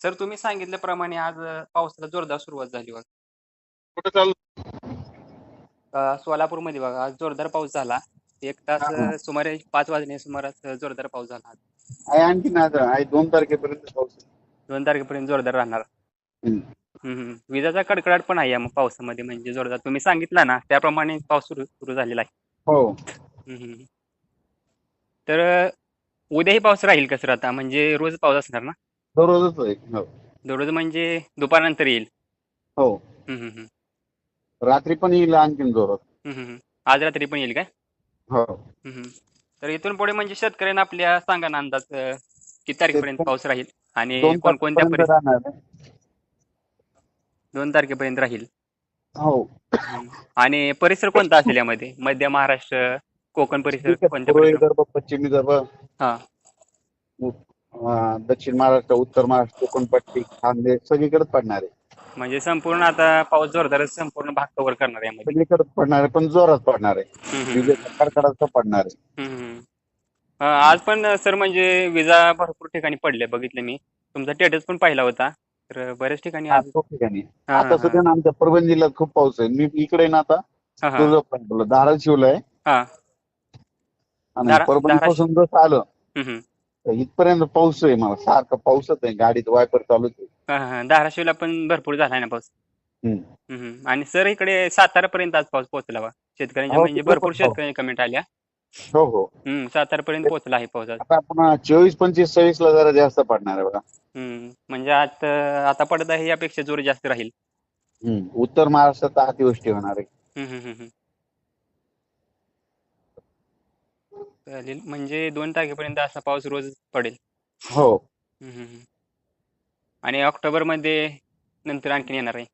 Sir तुम्ही सांगितल्याप्रमाणे आज अ, पावसाला जोरदार सुरुवात झाली बघा कुठं चालू अ, सोलापूरमध्ये बघा आज जोरदार पाऊस झाला एक तास हा. अ, सुमारे पाच वाजण्या सुमारास अ, जोरदार पाऊस झाला आज. आहे आणखी आहे दोन तारखेपर्यंत पाऊस आहे. दोन तारखेपर्यंत जोरदार राहणार हम्म. हम्म, हम्म. विजाचा कडकडाट पण आहे या मग पावसामध्ये म्हणजे जोरदार तुम्ही सांगितला ना त्याप्रमाणे पाऊस सुरू सुरू झालेला आहे हो हम्म, हम्म. तर अ, उद्याही पाऊस राहील का सर आता म्हणजे रोज पाऊस असणार ना दररोजच आहे हो. दररोज म्हणजे दुपारनंतर येईल? हो. हम्म, हम्म, हम्म. रात्री पण येईल आणखीन जोरात. हम्म, हम्म. आज रात्री पण येईल काय? हो. हम्म, हम्म. तर इथून पुढे म्हणजे शेतकऱ्यांना आपल्या सांगा ना अंदाज अ, किती तारखेपर्यंत ते- पाऊस राहील? आणि दोन कोणकोणत्या तारखेपर्यंत परिस्थितीत राहणार आहे. दोन तारखेपर्यंत राहील? हो. हम्म. आणि परिसर कोणता असेल यामध्ये? मध्य महाराष्ट्र कोकण परिसर. कोणत्या पूर्व परिसर विदर्भ पश्चिम विदर्भ हा. दक्षिण महाराष्ट्र उत्तर महाराष्ट्र कोकणपट्टी खानदेश सगळीकडेच पडणार. आहे म्हणजे संपूर्ण आता पाऊस जोरदार संपूर्ण भाग कव्हर करणार आहे यामध्ये. सगळीकडेच पडणार आहे पण जोरात पडणार. आहे हम्म, विजेचा कडकडाट पडणार. आहे हम्म, हम्म. अ, आज पण सर म्हणजे विजा भरपूर ठिकाणी पडले बघितले मी. तुमचा स्टेटस पण पाहिला होता. तर बऱ्याच ठिकाणी आज खूप ठिकाणी. हा, आता सध्या ना आमच्या परभणी जिल्ह्यात खूप पाऊस आहे. मी इकडे ना आता हा, हा, धाराशिवला आहे. हा. आणि धारा- परभणी पासून जसं आलं हम्म, हम्म. इथपर्यंत पाऊस आहे मला. सारखा पाऊसच आहे गाडीत वायपर चालूच आहे. हा, हा. धाराशिवला पण भरपूर झालाय ना पाऊस? हम्म. हम्म, हम्म. आणि सर इकडे सातारापर्यंत आज पाऊस पोहोचला बा. शेतकऱ्यांच्या हो, म्हणजे तिकडे भरपूर पण पाऊस. शेतकऱ्यांच्या कमेंट आल्या. हो हो. हम्म. सातारापर्यंत पोहोचला आहे पाऊस आज. आता आपण चोवीस पंचवीस सव्वीस ला जरा जास्त पडणार आहे बघा. हम्म. म्हणजे आज अं, आता पडत आहे यापेक्षा जोर जास्त राहील. हम्म. उत्तर महाराष्ट्रात अतिवृष्टी होणार आहे. हम्म, हम्म, हम्म. चालेल म्हणजे दोन तारखेपर्यंत असा पाऊस रोज पडेल. हो. हम्म, हम्म, हम्म. आणि ऑक्टोबरमध्ये नंतर आणखीन येणार आहे.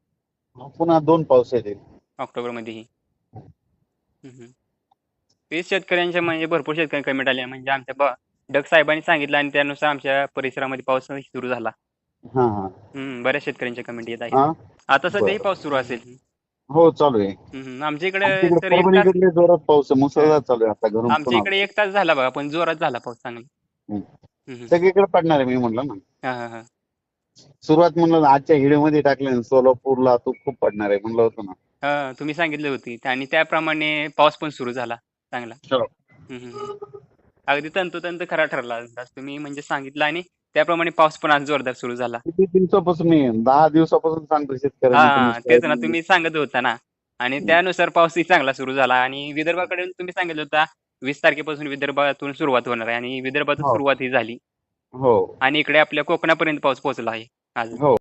पुन्हा दोन पाऊस येतील. ऑक्टोबर मध्येही हम्म, हम्म. तेच शेतकऱ्यांच्या म्हणजे भरपूर शेतकरी कमेंट आले. म्हणजे आमच्या ब- डग साहेबांनी सांगितलं आणि त्यानुसार आमच्या परिसरामध्ये पाऊस सुरू झाला. हा हा. हम्म, बऱ्याच शेतकऱ्यांच्या कमेंट येत आहेत. हा? आता सध्याही बरं. पाऊस सुरू असेल. हो चालू आहे हम्म. आमच्या इकडे आमच्या तास जोरात पाऊस आहे मुसळधार चालू आहे आता घरून आमच्या पुन्हा इकडे एक तास झाला बघा पण जोरात झाला पाऊस चांगला हम्म. हम्म, हम्म. सगळीकडे पडणार आहे मी म्हणलं ना हा, हा, हा. सुरुवात म्हणलं आजच्या हिडिओमध्ये टाकले ना सोलापूरला तो खूप पडणार आहे म्हणलं होतं ना हा, तुम्ही सांगितले होते आणि त्याप्रमाणे पाऊस पण सुरू झाला चांगला हो. हम्म, हम्म, हम्म. अगदी तंतोतंत खरा ठरला अंदाज तुम्ही म्हणजे सांगितलं आणि त्याप्रमाणे पाऊस पण आज जोरदार सुरू झाला. किती दिवसापासून मी दहा दिवसापासून सांगतो हा तेच ना तुम्ही सांगत होता ना. आणि. त्यानुसार पाऊसही चांगला सुरू झाला. आणि विदर्भाकडे तुम्ही सांगितलं होता वीस तारखेपासून विदर्भातून सुरुवात होणार आहे आणि विदर्भातून हो. सुरुवात ही झाली. हो. आणि इकडे आपल्या कोकणापर्यंत पाऊस पोहोचला आहे आज. हो.